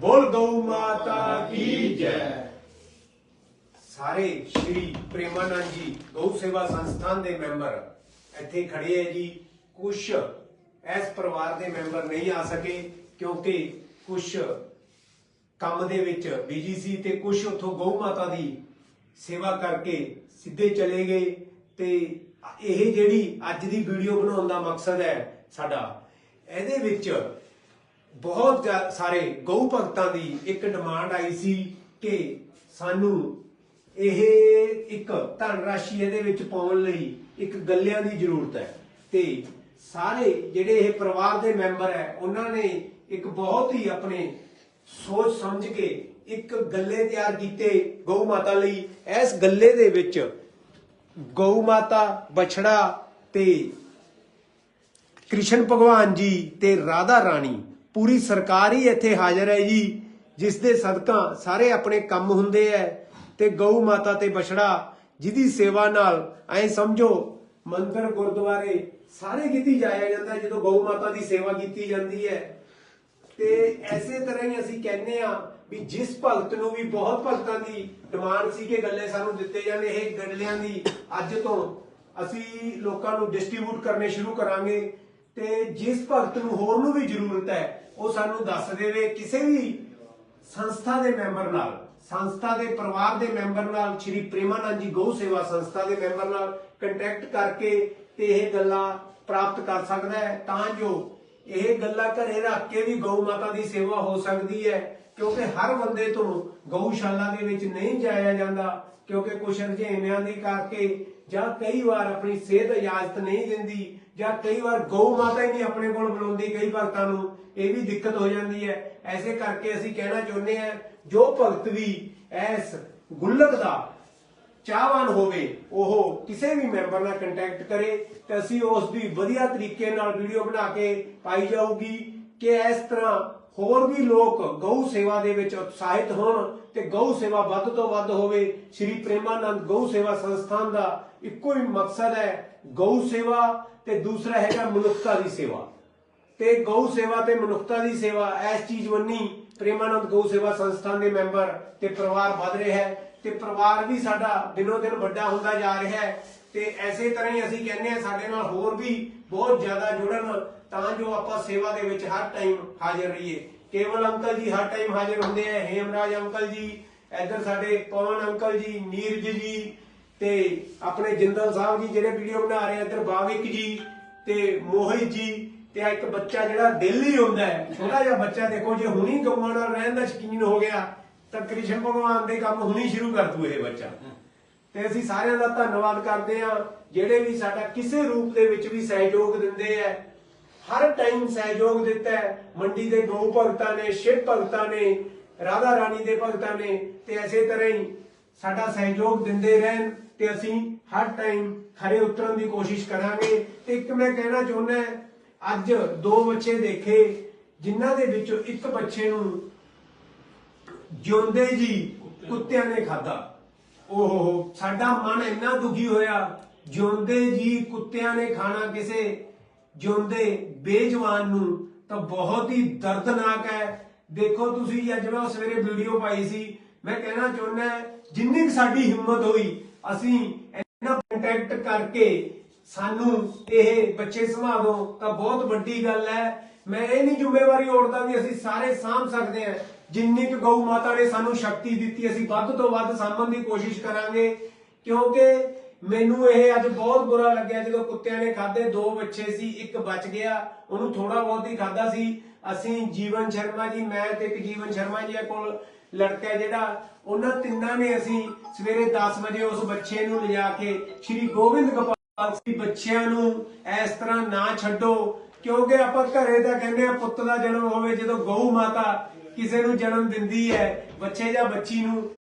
ਬੋਲ ਗਊ ਮਾਤਾ ਕੀ ਜੈ। ਸਾਰੇ ਸ਼੍ਰੀ ਪ੍ਰੇਮਾਨੰਦ ਜੀ, ਗਊ ਸੇਵਾ ਸੰਸਥਾਨ ਦੇ ਮੈਂਬਰ ਇੱਥੇ ਖੜੇ ਹੈ ਜੀ। ਕੁਝ ਇਸ ਪਰਿਵਾਰ ਦੇ ਮੈਂਬਰ ਨਹੀਂ ਆ ਸਕੇ ਕਿਉਂਕਿ ਕੁਝ ਕੰਮ ਦੇ ਵਿੱਚ ਬਿਜ਼ੀ ਸੀ ਤੇ ਕੁਝ ਉਥੋਂ ਗਊ ਮਾਤਾ ਦੀ ਸੇਵਾ ਕਰਕੇ ਸਿੱਧੇ ਚਲੇ ਗਏ ਤੇ ਇਹ ਜਿਹੜੀ ਅੱਜ ਦੀ ਵੀਡੀਓ ਬਣਾਉਣ ਦਾ ਮਕਸਦ ਹੈ ਸਾਡਾ, ਇਹਦੇ ਵਿੱਚ ਬਹੁਤ ਸਾਰੇ ਗਊ ਭਗਤਾਂ ਦੀ ਇੱਕ ਡਿਮਾਂਡ ਆਈ ਸੀ ਕਿ ਸਾਨੂੰ ਇਹ ਇੱਕ ਧਨ ਰਾਸ਼ੀ ਇਹਦੇ ਵਿੱਚ ਪਾਉਣ ਲਈ ਇੱਕ ਗੱਲਿਆਂ ਦੀ ਜ਼ਰੂਰਤ ਹੈ। ਤੇ ਸਾਰੇ ਜਿਹੜੇ ਇਹ ਪਰਿਵਾਰ ਦੇ ਮੈਂਬਰ ਹੈ, ਉਹਨਾਂ ਨੇ ਇੱਕ ਬਹੁਤ ਹੀ ਆਪਣੇ ਸੋਚ ਸਮਝ ਕੇ ਇੱਕ ਗੱਲੇ ਤਿਆਰ ਕੀਤੇ ਗਊ ਮਾਤਾ ਲਈ। ਇਸ ਗੱਲੇ ਦੇ ਵਿੱਚ ਗਊ ਮਾਤਾ, ਬਛੜਾ ਤੇ ਕ੍ਰਿਸ਼ਨ ਭਗਵਾਨ ਜੀ ਤੇ ਰਾਧਾ ਰਾਣੀ ਪੂਰੀ ਸਰਕਾਰ ਹੀ ਇੱਥੇ ਹਾਜ਼ਰ ਹੈ ਜੀ, ਜਿਸ ਦੇ ਸਦਕਾ ਸਾਰੇ ਆਪਣੇ ਕੰਮ ਹੁੰਦੇ ਐ ਤੇ ਗਊ ਮਾਤਾ ਤੇ ਬਛੜਾ ਜਿਹਦੀ ਸੇਵਾ ਨਾਲ, ਐ ਸਮਝੋ, ਮੰਦਰ, ਗੁਰਦੁਆਰੇ ਸਾਰੇ ਕੀਤੀ ਜਾਇਆ ਜਾਂਦਾ ਜਦੋਂ ਗਊ ਮਾਤਾ ਦੀ ਸੇਵਾ ਕੀਤੀ ਜਾਂਦੀ ਹੈ ਤੇ ਐਸੇ ਤਰ੍ਹਾਂ ਹੀ ਅਸੀਂ ਕਹਿੰਦੇ ਆ ਵੀ ਜਿਸ ਭਗਤ ਨੂੰ ਵੀ ਬਹੁਤ ਭਗਤਾਂ ਦੀ ਡਿਮਾਂਡ ਸੀ ਕਿ ਗੱਲੇ ਸਾਨੂੰ ਦਿੱਤੇ ਜਾਣ, ਇਹ ਗੱਲਿਆਂ ਦੀ ਅੱਜ ਤੋਂ ਅਸੀਂ ਲੋਕਾਂ ਨੂੰ ਡਿਸਟ੍ਰੀਬਿਊਟ ਕਰਨੇ ਸ਼ੁਰੂ ਕਰਾਂਗੇ। ਤੇ ਜਿਸ ਭਗਤ ਨੂੰ ਹੋਰ ਨੂੰ ਵੀ ਜ਼ਰੂਰਤ ਹੈ, ਉਹ ਸਾਨੂੰ ਦੱਸ ਦੇਵੇ ਕਿਸੇ ਵੀ ਸੰਸਥਾ ਦੇ ਮੈਂਬਰ ਨਾਲ, ਸੰਸਥਾ ਦੇ ਪਰਿਵਾਰ ਦੇ ਮੈਂਬਰ ਨਾਲ, ਸ਼੍ਰੀ ਪ੍ਰੇਮਾਨੰਦ ਜੀ ਗਊ ਸੇਵਾ ਸੰਸਥਾ ਦੇ ਮੈਂਬਰ ਨਾਲ ਕੰਟੈਕਟ ਕਰਕੇ ਤੇ ਇਹ ਗੱਲਾਂ ਪ੍ਰਾਪਤ ਕਰ ਸਕਦਾ ਹੈ। ਤਾਂ ਜੋ ਇਹ ਗੱਲਾਂ ਘਰੇ ਰੱਖ ਕੇ ਵੀ ਗਊ ਮਾਤਾ ਦੀ ਸੇਵਾ ਹੋ ਸਕਦੀ ਹੈ। ਕਿਉਂਕਿ ਹਰ ਬੰਦੇ ਤੋਂ ਗਊਸ਼ਾਲਾ ਦੇ ਵਿੱਚ ਨਹੀਂ ਜਾਇਆ ਜਾਂਦਾ, ਕਿਉਂਕਿ ਕੁਛ ਰੁਝੇਵਿਆਂ ਦੇ ਕਰਕੇ ਜਾਂ ਕਈ ਵਾਰ ਆਪਣੀ ਸਿਹਤ ਇਜਾਜ਼ਤ ਨਹੀਂ ਦਿੰਦੀ, ਜਾਂ ਕਈ ਵਾਰ ਗਊ ਮਾਤਾ ਹੀ ਨਹੀਂ ਆਪਣੇ ਕੋਲ ਬੁਲਾਉਂਦੀ ਕਈ ਭਗਤਾਂ ਨੂੰ, ਇਹ ਵੀ ਦਿੱਕਤ ਹੋ ਜਾਂਦੀ ਹੈ। ਐਸੇ ਕਰਕੇ ਅਸੀਂ ਕਹਿਣਾ ਚਾਹੁੰਦੇ ਹਾਂ, ਜੋ ਭਗਤ ਵੀ ਐਸ ਗੁੱਲਕ ਦਾ ਚਾਹਵਾਨ ਹੋਵੇ, ਉਹ ਕਿਸੇ ਵੀ ਮੈਂਬਰ ਨਾਲ ਕੰਟੈਕਟ ਕਰੇ, ਤੇ ਅਸੀਂ ਉਸ ਦੀ ਵਧੀਆ ਤਰੀਕੇ ਨਾਲ ਵੀਡੀਓ ਬਣਾ ਕੇ ਪਾਈ ਜਾਊਗੀ। ਕਿ ਇਸ ਤਰ੍ਹਾਂ ਹੋਰ ਵੀ ਲੋਕ ਗਊ ਸੇਵਾ ਦੇ ਵਿੱਚ ਉਤਸ਼ਾਹਿਤ ਹੋਣ ਤੇ ਗਊ ਸੇਵਾ ਵੱਧ ਤੋਂ ਵੱਧ ਹੋਵੇ, ਸ਼੍ਰੀ ਪ੍ਰੇਮਾਨੰਦ ਗਊ ਸੇਵਾ ਸੰਸਥਾਨ ਦਾ ਇੱਕੋ ਹੀ ਮਕਸਦ ਹੈ ਗਊ ਸੇਵਾ ਤੇ ਦੂਸਰਾ ਹੈਗਾ ਮਨੁੱਖਤਾ ਦੀ ਸੇਵਾ। ਤੇ ਗਊ ਸੇਵਾ ਤੇ ਮਨੁੱਖਤਾ ਦੀ ਸੇਵਾ, ਇਸ ਚੀਜ਼ ਬੰਨੀ ਪ੍ਰੇਮਾਨੰਦ ਗਊ ਸੇਵਾ ਸੰਸਥਾਨ ਦੇ ਮੈਂਬਰ ਤੇ ਪਰਿਵਾਰ ਵੱਧ ਰਿਹਾ ਹੈ ਤੇ ਪਰਿਵਾਰ ਵੀ ਸਾਡਾ ਦਿਨੋ ਦਿਨ ਵੱਡਾ ਹੁੰਦਾ ਜਾ ਰਿਹਾ ਹੈ ਤੇ ਐਸੇ ਤਰ੍ਹਾਂ ਹੀ ਅਸੀਂ ਕਹਿੰਦੇ ਆ ਸਾਡੇ ਨਾਲ ਹੋਰ ਵੀ ਬਹੁਤ ਜ਼ਿਆਦਾ ਜੁੜਨ ਤਾਂ ਜੋ ਆਪਾਂ ਸੇਵਾ ਦੇ ਵਿੱਚ ਹਰ ਟਾਈਮ ਹਾਜ਼ਰ ਰਹੀਏ। ਕੇਵਲ ਅੰਕਲ ਜੀ ਹਰ ਟਾਈਮ ਹਾਜ਼ਰ ਹੁੰਦੇ ਆ। ਹੇਮਰਾਜ ਅੰਕਲ ਜੀ, ਇੱਧਰ ਸਾਡੇ ਪਵਨ ਅੰਕਲ ਜੀ, ਨੀਰਜ ਜੀ ਤੇ ਆਪਣੇ ਜਿੰਦਲ ਸਾਹਿਬ ਜੀ ਜਿਹੜੇ ਵੀਡੀਓ ਬਣਾ ਰਹੇ ਆ। ਇੱਧਰ ਬਾਵਿਕ ਜੀ ਤੇ ਮੋਹਿਤ ਜੀ ਤੇ ਇੱਕ ਬੱਚਾ ਜਿਹੜਾ ਦਿੱਲੀ ਹੁੰਦਾ ਹੈ। ਛੋਟਾ ਜਿਹਾ ਬੱਚਾ ਦੇਖੋ, ਜੇ ਹੁਣੀ ਗਊਆਂ ਨਾਲ ਰਹਿਣ ਦਾ ਸ਼ਕੀਨ ਹੋ ਗਿਆ, ਤਾਂ ਕ੍ਰਿਸ਼ਨ ਭਗਵਾਨ ਦੇ ਕੰਮ ਹੁਣੀ ਸ਼ੁਰੂ ਕਰ ਦੂ ਇਹ ਬੱਚਾ। ਤੇ ਅਸੀਂ ਸਾਰਿਆਂ ਦਾ ਧੰਨਵਾਦ ਕਰਦੇ ਹਾਂ। ਜਿਹੜੇ ਵੀ ਸਾਡਾ ਕਿਸੇ ਰੂਪ ਦੇ ਵਿੱਚ ਵੀ ਸਹਿਯੋਗ ਦਿੰਦੇ ਆ ਹਰ ਟਾਈਮ ਸਹਿਯੋਗ ਦਿੱਤਾ ਹੈ। ਮੰਡੀ ਦੇ ਗਊ ਭਗਤਾਂ ਨੇ ਸ਼ਿਵ ਭਗਤਾਂ ਨੇ, ਰਾਧਾ ਰਾਣੀ ਦੇ ਭਗਤਾਂ ਨੇ ਤੇ ਐਸੇ ਤਰ੍ਹਾਂ ਹੀ ਸਾਡਾ ਸਹਿਯੋਗ ਦਿੰਦੇ ਰਹਿਣ ਤੇ ਅਸੀਂ ਹਰ ਟਾਈਮ ਖਰੇ ਉਤਰਨ ਦੀ ਕੋਸ਼ਿਸ਼ ਕਰਾਂਗੇ। ਤੇ ਇੱਕ ਮੈਂ ਕਹਿਣਾ ਚਾਹੁੰਦਾ ਅੱਜ ਦੋ ਬੱਚੇ ਦੇਖੇ, ਜਿਨ੍ਹਾਂ ਦੇ ਵਿੱਚੋਂ ਇੱਕ ਬੱਚੇ ਨੂੰ ਜਿਉਂਦੇ ਜੀ ਕੁੱਤਿਆਂ ਨੇ ਖਾਦਾ ਓਹੋ, ਸਾਡਾ ਮਨ ਇੰਨਾ ਦੁਖੀ ਹੋਇਆ, ਜਿਉਂਦੇ ਜੀ ਕੁੱਤਿਆਂ ਨੇ ਖਾਣਾ, ਕਿਸੇ ਜਿਉਂਦੇ ਬੇਜਵਾਨ ਨੂੰ ਤਾਂ ਬਹੁਤ ਹੀ ਦਰਦਨਾਕ ਹੈ। ਦੇਖੋ ਤੁਸੀਂ, ਅੱਜ ਮੈਂ ਸਵੇਰੇ ਵੀਡੀਓ ਪਾਈ ਸੀ। ਮੈਂ ਕਹਿਣਾ ਚਾਹੁੰਦਾ ਜਿੰਨੀ ਸਾਡੀ ਹਿੰਮਤ ਹੋਈ, ਅਸੀਂ ਇਹਨਾਂ ਕੰਟੈਕਟ ਕਰਕੇ ਸਾਨੂੰ ਇਹ ਬੱਚੇ ਸੰਭਾਲੋ, ਤਾਂ ਬਹੁਤ ਵੱਡੀ ਗੱਲ ਹੈ। ਮੈਂ ਇਹ ਨਹੀਂ ਜ਼ਿੰਮੇਵਾਰੀ ਓੜਦਾ ਵੀ ਅਸੀਂ ਸਾਰੇ ਸਾਂਭ ਸਕਦੇ ਹਾਂ। ਜਿੰਨੀ ਕੁ ਗਊ ਮਾਤਾ ਨੇ ਸਾਨੂੰ ਸ਼ਕਤੀ ਦਿੱਤੀ, ਅਸੀਂ ਵੱਧ ਤੋਂ ਵੱਧ ਸਾਂਭਣ ਦੀ ਕੋਸ਼ਿਸ਼ ਕਰਾਂਗੇ। ਕਿਉਂਕਿ ਮੈਨੂੰ ਇਹ ਅੱਜ ਬਹੁਤ ਬੁਰਾ ਲੱਗਿਆ ਜਦੋਂ ਕੁੱਤਿਆਂ ਨੇ ਖਾਦੇ ਦੋ ਬੱਚੇ ਸੀ, ਇੱਕ ਬਚ ਗਿਆ, ਉਹਨੂੰ ਥੋੜਾ ਬਹੁਤ ਹੀ ਖਾਦਾ ਸੀ। ਅਸੀਂ ਜੀਵਨ ਸ਼ਰਮਾ ਜੀ, ਮੈਂ ਤੇ ਇੱਕ ਜੀਵਨ ਸ਼ਰਮਾ ਜੀ ਕੋਲ ਲੜਕਾ ਜਿਹੜਾ, ਉਹਨਾਂ ਤਿੰਨਾਂ ਨੇ ਅਸੀਂ ਸਵੇਰੇ 10 ਵਜੇ ਉਸ ਬੱਚੇ ਨੂੰ ਲਿਜਾ ਕੇ ਸ੍ਰੀ ਗੋਬਿੰਦ ਗੋਪਾਲ ਸਿੰਘ ਬੱਚਿਆਂ ਨੂੰ ਇਸ ਤਰ੍ਹਾਂ ਨਾ ਛੱਡੋ, ਕਿਉਂਕਿ ਆਪਾਂ ਘਰੇ ਤਾਂ ਕਹਿੰਦੇ ਆ ਪੁੱਤ ਦਾ ਜਨਮ ਹੋਵੇ ਜਦੋਂ ਗਊ ਮਾਤਾ ਕਿਸੇ ਨੂੰ ਜਨਮ ਦਿੰਦੀ ਹੈ, ਬੱਚੇ ਜਾਂ ਬੱਚੀ ਨੂੰ।